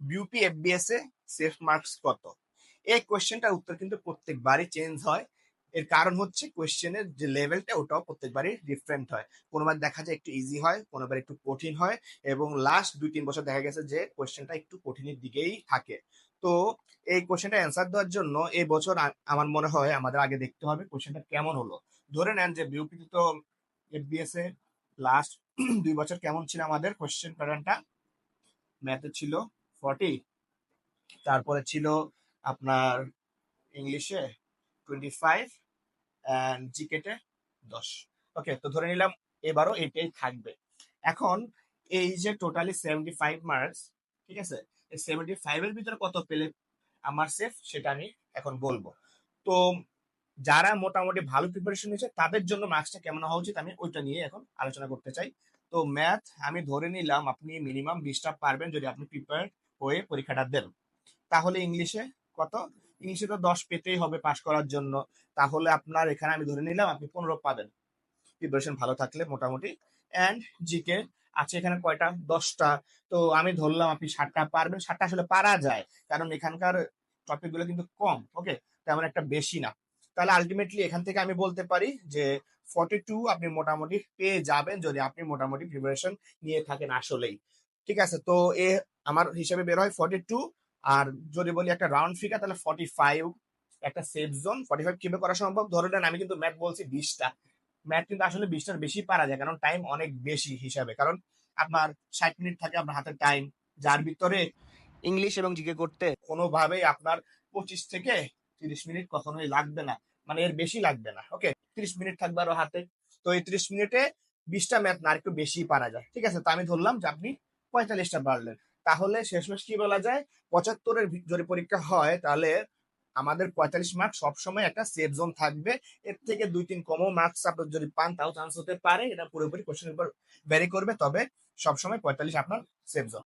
BUP FBS এ safe marks কত? এই কোয়েশ্চেনটার উত্তর কিন্তু প্রত্যেকবারই চেঞ্জ হয়। এর কারণ হচ্ছে কোয়েশ্চেনের যে লেভেলটা ওটাও প্রত্যেকবারই ডিফারেন্ট হয়। কোনোবার দেখা যায় একটু ইজি হয়, কোনোবার একটু কঠিন হয় এবং লাস্ট দুই তিন বছর দেখা গেছে যে কোয়েশ্চেনটা একটু কঠিনের দিকেই থাকে। তো এই কোয়েশ্চেনটা অ্যান্সার দেওয়ার জন্য এই বছর আমার মনে হয় আমাদের আগে দেখতে হবে কোয়েশ্চেনটা কেমন হলো। ধরে নেন যে বিউপিতে তো এফবিএস এ লাস্ট দুই বছর কেমন ছিল আমাদের কোয়েশ্চেন প্যাটার্নটা ম্যাথে ছিল ফর্টি। তারপরে ছিল আপনার ইংলিশে টোয়েন্টি ফাইভ অ্যান্ড জিকেটে দশ। ওকে তো ধরে নিলাম এবারও এটাই থাকবে। এখন এই যে টোটালি সেভেন্টি ফাইভ মার্কস ঠিক আছে? সেভেন্টি ফাইভের ভিতরে কত পেলে আমার সেফ সেটা আমি এখন বলব। তো যারা মোটামুটি ভালো প্রিপারেশন নিয়েছে, তাদের জন্য মার্কসটা কেমন হওয়া উচিত আমি ওইটা নিয়ে এখন আলোচনা করতে চাই। তো ম্যাথ আমি ধরে নিলাম, আপনি মিনিমাম বিশটা পারবেন যদি আপনি প্রিপেয়ার হয়ে পরীক্ষাটা দেন। তাহলে ইংলিশে কত? ইংলিশে তো দশ পেতেই হবে পাশ করার জন্য। তাহলে আপনার এখানে আমি ধরে নিলাম আপনি পনেরো পাবেন। প্রিপারেশন ভালো থাকলে মোটামুটি। অ্যান্ড জিকে আছে এখানে কয়টা? দশটা। তো আমি ধরলাম আপনি ষাটটা পারবেন। ষাটটা আসলে পারা যায়। কারণ এখানকার টপিকগুলো কিন্তু কম ওকে তেমন একটা বেশি না। তাহলে আলটিমেটলি এখান থেকে আমি বলতে পারি যে ফর্টি টু আপনি মোটামুটি পেয়ে যাবেন যদি আপনি মোটামুটি প্রিপারেশন নিয়ে থাকেন আসলেই। ঠিক আছে? তো এ আমার হিসাবে বের হয় ফর্টি টু আর যদি বলি একটা রাউন্ড ফিগার তাহলে ফর্টি ফাইভ একটা সেফ জোন ফর্টি ফাইভ কীভাবে করা সম্ভব? ধরে নেন আমি কিন্তু ম্যাথ বলছি বিশটা। ম্যাথ কিন্তু আসলে বিশটার বেশি পারা যায়, কারণ টাইম অনেক বেশি হিসাবে। কারণ আপনার ষাট মিনিট থাকে আপনার হাতে টাইম যার ভিতরে ইংলিশ এবং জিকে করতে কোনোভাবেই আপনার পঁচিশ থেকে তিরিশ মিনিট কখনোই লাগবে না। মানে এর বেশি লাগবে না ওকে তিরিশ মিনিট থাকবে আরও হাতে। তো এই তিরিশ মিনিটে বিশটা ম্যাথ না একটু বেশি পারা যায়। ঠিক আছে? তো আমি ধরলাম যে আপনি পঁয়তাল্লিশটা পারলেন তাহলে শেষমেশ কি বলা যায়? পঁচাত্তরের যদি পরীক্ষা হয়, তাহলে আমাদের পঁয়তাল্লিশ মার্ক সবসময় একটা সেফ জোন থাকবে। এর থেকে দুই তিন কমও মার্কস আপনার যদি পান, তাও চান্স হতে পারে। এটা পুরোপুরি কোশ্চেন উপর ভ্যারি করবে, তবে সবসময় পঁয়তাল্লিশ আপনার সেফ জোন